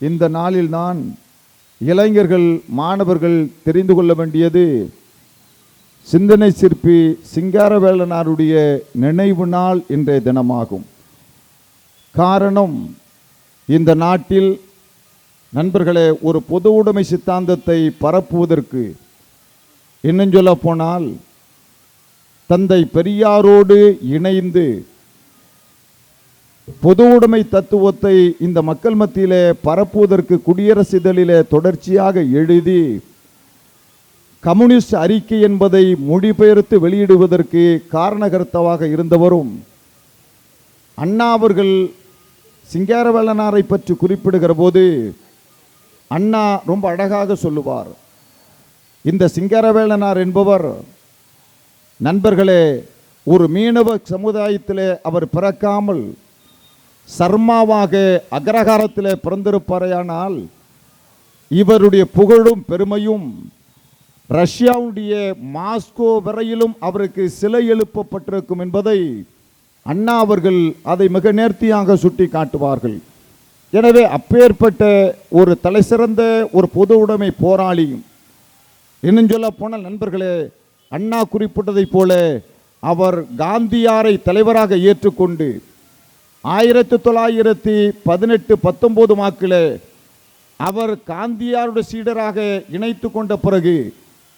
இந்த நாளில்தான் இளைஞர்கள் மாணவர்கள் தெரிந்து கொள்ள வேண்டியது சிந்தனை சிற்பி சிங்காரவேலனாருடைய நினைவு நாள் இன்றைய தினமாகும். காரணம் இந்த நாட்டில் நண்பர்களே ஒரு பொது உடைமை சித்தாந்தத்தை பரப்புவதற்கு இன்னும் சொல்ல போனால் தந்தை பெரியாரோடு இணைந்து பொது உடைமை தத்துவத்தை இந்த மக்கள் மத்தியிலே பரப்புவதற்கு குடியரசு இதழிலே தொடர்ச்சியாக எழுதி கம்யூனிஸ்ட் அறிக்கை என்பதை மொழிபெயர்த்து வெளியிடுவதற்கு காரணகர்த்தவாக இருந்தவரும் அண்ணா அவர்கள் சிங்காரவேலனாரை பற்றி குறிப்பிடுகிற போது அண்ணா ரொம்ப அழகாக சொல்லுவார். இந்த சிங்காரவேலனார் என்பவர் நண்பர்களே ஒரு மீனவ சமுதாயத்திலே அவர் பிறக்காமல் சர்மாவாக அக்ரகாரத்தில் பிறந்திருப்பாரையானால் இவருடைய புகழும் பெருமையும் ரஷ்யாவுடைய மாஸ்கோ வரையிலும் அவருக்கு சிலை எழுப்பப்பட்டிருக்கும் என்பதை அண்ணா அவர்கள் அதை மிக நேர்த்தியாக சுட்டி காட்டுவார்கள். எனவே அப்பேற்பட்ட ஒரு தலைசிறந்த ஒரு பொது உடைமை போராளியும் இன்னும் சொல்ல போனால் நண்பர்களே அண்ணா குறிப்பிட்டதைப் போல அவர் காந்தியாரை தலைவராக ஏற்றுக்கொண்டு ஆயிரத்தி தொள்ளாயிரத்தி பதினெட்டு பத்தொம்போது வாக்கில் அவர் காந்தியாருடைய சீடராக இணைத்து கொண்ட பிறகு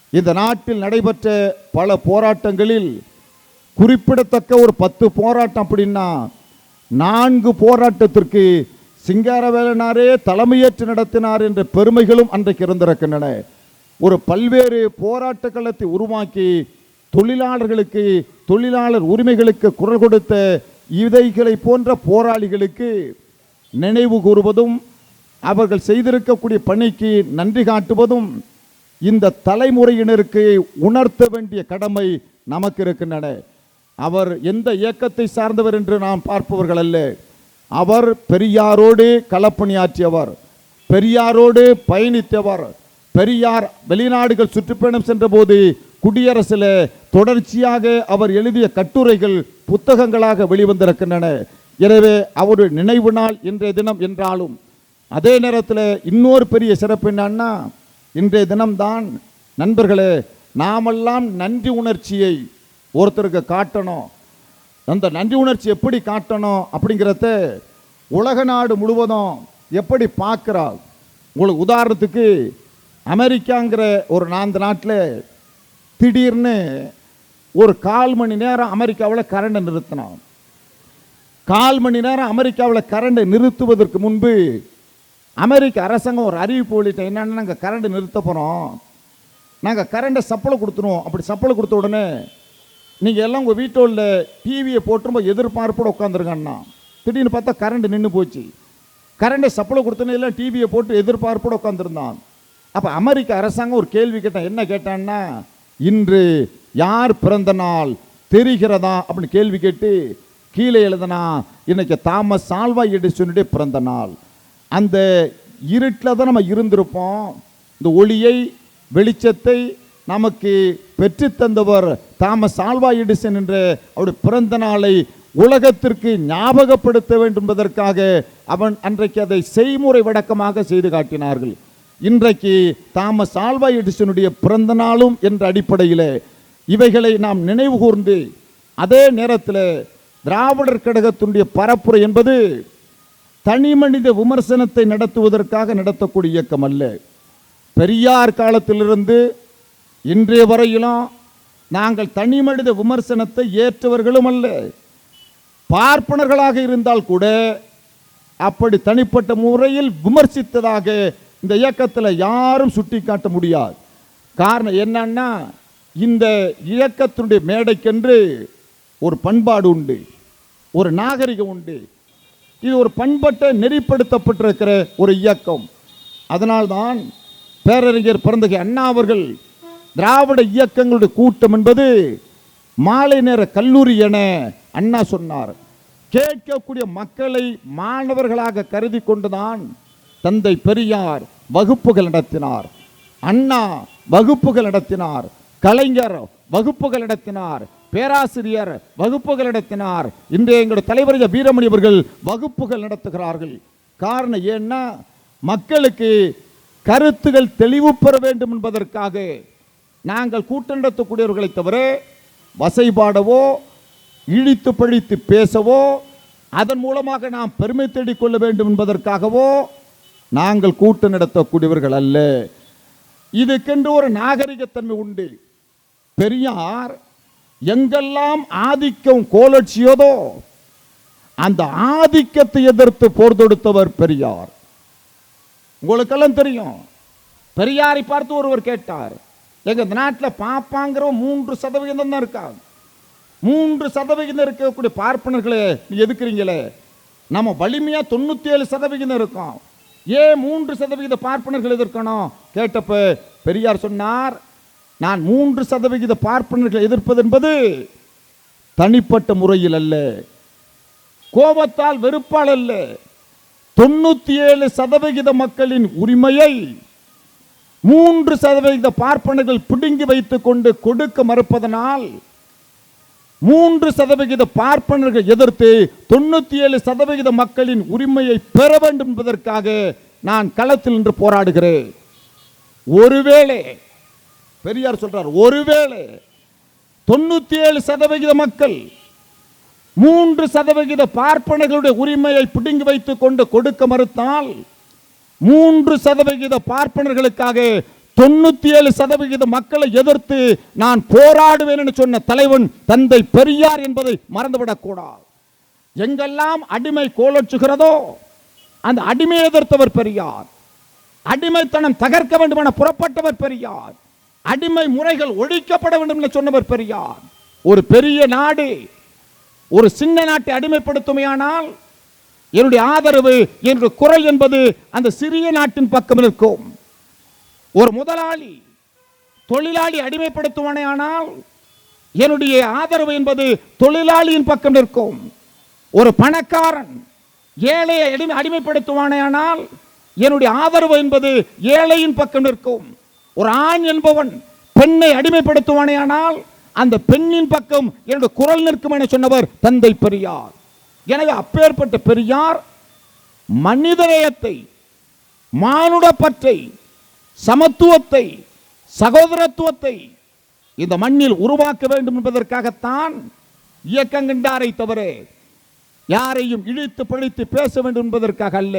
இந்த நாட்டில் நடைபெற்ற பல போராட்டங்களில் குறிப்பிடத்தக்க ஒரு பத்து போராட்டம் அப்படின்னா நான்கு போராட்டத்திற்கு சிங்காரவேலனாரே தலைமையேற்று நடத்தினார் என்ற பெருமைகளும் அன்றைக்கு இருந்திருக்கின்றன. ஒரு பல்வேறு போராட்ட களத்தை உருவாக்கி தொழிலாளர்களுக்கு தொழிலாளர் உரிமைகளுக்கு குரல் கொடுத்த இதைகளை போன்ற போராளிகளுக்கு நினைவு கூறுவதும் அவர்கள் செய்திருக்கக்கூடிய பணிக்கு நன்றி காட்டுவதும் இந்த தலைமுறையினருக்கு உணர்த்த வேண்டிய கடமை நமக்கு இருக்கின்றன. அவர் எந்த இயக்கத்தை சார்ந்தவர் என்று நாம் பார்ப்பவர்கள் அல்ல. அவர் பெரியாரோடு களப்பணியாற்றியவர் பெரியாரோடு பயணித்தவர் பெரியார் வெளிநாடுகள் சுற்றுப்பயணம் சென்றபோது குடியரசில் தொடர்ச்சியாக அவர் எழுதிய கட்டுரைகள் புத்தகங்களாக வெளிவந்திருக்கின்றன. எனவே அவருடைய நினைவு நாள் இன்றைய தினம் என்றாலும் அதே நேரத்தில் இன்னொரு பெரிய சிறப்பு என்னன்னா இன்றைய தினம்தான் நண்பர்களே நாமெல்லாம் நன்றி உணர்ச்சியை ஒருத்தருக்கு காட்டணும். அந்த நன்றி உணர்ச்சி எப்படி காட்டணும் அப்படிங்கிறத உலக நாடு முழுவதும் எப்படி பார்க்குறா உங்களுக்கு உதாரணத்துக்கு அமெரிக்காங்கிற ஒரு நான்கு நாட்டில் திடீர்னு ஒரு கால் மணி நேரம் அமெரிக்காவில் கரண்டை நிறுத்தினான். கால் மணி நேரம் அமெரிக்காவில் கரண்டை நிறுத்துவதற்கு முன்பு அமெரிக்க அரசாங்கம் ஒரு அறிவிப்பு வெளியிட்ட என்னென்னா நாங்கள் கரண்டை நிறுத்த போகிறோம் நாங்கள் கரண்டை சப்பளை கொடுத்துருவோம். அப்படி சப்பளை கொடுத்த உடனே நீங்கள் எல்லாம் உங்கள் வீட்டோட டிவியை போட்டுரும்போது எதிர்பார்ப்போடு உட்காந்துருங்கண்ணா திடீர்னு பார்த்தா கரண்ட் நின்று போச்சு. கரண்டை சப்பளை கொடுத்தோன்னே எல்லாம் டிவியை போட்டு எதிர்பார்ப்போடு உட்காந்துருந்தான் அப்போ அமெரிக்க அரசாங்கம் ஒரு கேள்வி கேட்டான். என்ன கேட்டான்னா இன்று யார் பிறந்த நாள் தெரிகிறதா அப்படின்னு கேள்வி கேட்டு கீழே எழுதுனா இன்னைக்கு தாமஸ் சால்வா எடிசனுடைய பிறந்த நாள். அந்த இருட்டில் தான் நம்ம இருந்திருப்போம். இந்த ஒளியை வெளிச்சத்தை நமக்கு பெற்றுத்தந்தவர் தாமஸ் ஆல்வா எடிசன் என்ற அவருடைய பிறந்த நாளை உலகத்திற்கு ஞாபகப்படுத்த வேண்டும் என்பதற்காக அவன் அன்றைக்கு அதை செய்முறை வழக்கமாக செய்து காட்டினார்கள். இன்றைக்கு தாமஸ் ஆல்வா எடிசனுடைய பிறந்த நாளும் என்ற அடிப்படையில் இவைகளை நாம் நினைவு கூர்ந்து அதே நேரத்தில் திராவிடர் கழகத்தினுடைய பரப்புரை என்பது தனி மனித விமர்சனத்தை நடத்துவதற்காக நடத்தக்கூடிய இயக்கம் அல்ல. பெரியார் காலத்திலிருந்து இன்றைய வரையிலும் நாங்கள் தனி மனித விமர்சனத்தை ஏற்றவர்களும் அல்ல. பார்ப்பனர்களாக இருந்தால் கூட அப்படி தனிப்பட்ட முறையில் விமர்சித்ததாக இந்த இயக்கத்தில் யாரும் சுட்டிக்காட்ட முடியாது. காரணம் என்னன்னா இந்த இயக்கத்தினுடைய மேடைக்கென்று ஒரு பண்பாடு உண்டு ஒரு நாகரிகம் உண்டு. இது ஒரு பண்பட்ட நெறிப்படுத்தப்பட்டிருக்கிற ஒரு இயக்கம். அதனால்தான் பேரறிஞர் பிறந்தகை அண்ணா அவர்கள் திராவிட இயக்கங்களுடைய கூட்டம் என்பது மாலை நேர கல்லூரி என அண்ணா சொன்னார். கேட்கக்கூடிய மக்களை மாணவர்களாக கருதி கொண்டுதான் தந்தை பெரியார் வகுப்புகள் நடத்தினார். அண்ணா வகுப்புகள் நடத்தினார். கலைஞர் வகுப்புகள் நடத்தினார். பேராசிரியர் வகுப்புகள் நடத்தினார். இன்றைய எங்களுடைய தலைவர் வீரமணி அவர்கள் வகுப்புகள் நடத்துகிறார்கள். காரணம் ஏன்னா மக்களுக்கு கருத்துகள் தெளிவு பெற வேண்டும் என்பதற்காக நாங்கள் கூட்டம் நடத்தக்கூடியவர்களை தவிர வசைபாடவோ இழித்து பழித்து பேசவோ அதன் மூலமாக நாம் பெருமை தேடிக்கொள்ள வேண்டும் என்பதற்காகவோ நாங்கள் கூட்டு நடத்தக்கூடியவர்கள் அல்ல. இதுக்கென்று ஒரு நாகரிகத்தன்மை உண்டு. பெரியார் எங்கெல்லாம் ஆதிக்கம் கோலட்சியதோ அந்த ஆதிக்கத்தை எதிர்த்து போர் தொடுத்தவர் பெரியார். உங்களுக்கெல்லாம் தெரியும் பெரியாரை பார்த்து ஒருவர் கேட்டார் எங்க இந்த நாட்டில் பாப்பாங்கிற மூன்று சதவிகிதம் தான் இருக்காங்க மூன்று சதவிகிதம் இருக்கக்கூடிய பார்ப்பனர்களே நீ எதுக்குறீங்களே? நம்ம வலிமையா தொண்ணூத்தி ஏழு சதவிகிதம் இருக்கோம். ஏன் மூன்று சதவிகித பார்ப்பனர்கள் எதிர்க்கணும்? கேட்டப்ப பெரியார் சொன்னார் நான் மூன்று சதவிகித பார்ப்பனர்களை எதிர்ப்பது என்பது தனிப்பட்ட முறையில் அல்ல. கோபத்தால் வெறுப்பால் அல்ல. தொண்ணூற்றி ஏழு சதவிகித மக்களின் உரிமையை மூன்று சதவிகித பார்ப்பனர்கள் பிடுங்கி வைத்துக்கொண்டு கொடுக்க மறுப்பதனால் மூன்று சதவிகித பார்ப்பனர்கள் எதிர்த்து தொண்ணூத்தி ஏழு சதவிகித மக்களின் உரிமையை பெற வேண்டும் என்பதற்காக நான் களத்தில் நின்று போராடுகிறேன். ஒருவேளை பெரியார் சொல்றார் ஒருவேளை தொண்ணூத்தி ஏழு சதவிகித மக்கள் மூன்று சதவிகித பார்ப்பனர்களுடைய உரிமையை பிடுங்கி வைத்துக் கொண்டு கொடுக்க மறுத்தால் மூன்று சதவிகித பார்ப்பனர்களுக்காக தொண்ணூத்தி ஏழு சதவிகித மக்களை எதிர்த்து நான் போராடுவேன் என்று சொன்ன தலைவன் தந்தை பெரியார் என்பதை மறந்துவிடக் கூடாது எங்கெல்லாம் அடிமை கோலோச்சுகிறதோ அந்த அடிமை எதிர்த்தவர் பெரியார். அடிமைத்தனம் தகர்க்க வேண்டும் என புறப்பட்டவர் பெரியார். அடிமை முறைகள் ஒழிக்கப்பட வேண்டும் என்று சொன்னவர் பெரியார். ஒரு பெரிய நாடு ஒரு சின்ன நாட்டை அடிமைப்படுத்துமையானால் என்னுடைய ஆதரவு என்னுடைய குரல் என்பது அந்த சிறிய நாட்டின் பக்கம் இருக்கும். ஒரு முதலாளி தொழிலாளி அடிமைப்படுத்துவானே ஆனால் என்னுடைய ஆதரவு என்பது தொழிலாளியின் பக்கம் நிற்கும். ஒரு பணக்காரன் ஏழையை அடிமை அடிமைப்படுத்துவானே ஆனால் என்னுடைய ஆதரவு என்பது ஏழையின் பக்கம் நிற்கும். ஒரு ஆண் என்பவன் பெண்ணை அடிமைப்படுத்துவானே ஆனால் அந்த பெண்ணின் பக்கம் என்னுடைய குரல் நிற்கும் என சொன்னவர் தந்தை பெரியார். எனவே அப்பேற்பட்ட பெரியார் மனிதநேயத்தை மானுட பற்றை சமத்துவத்தை சகோதரத்துவத்தை இந்த மண்ணில் உருவாக்க வேண்டும் என்பதற்காகத்தான் இயக்கம் தவிர யாரையும் இழித்து பழித்து பேச வேண்டும் என்பதற்காக அல்ல.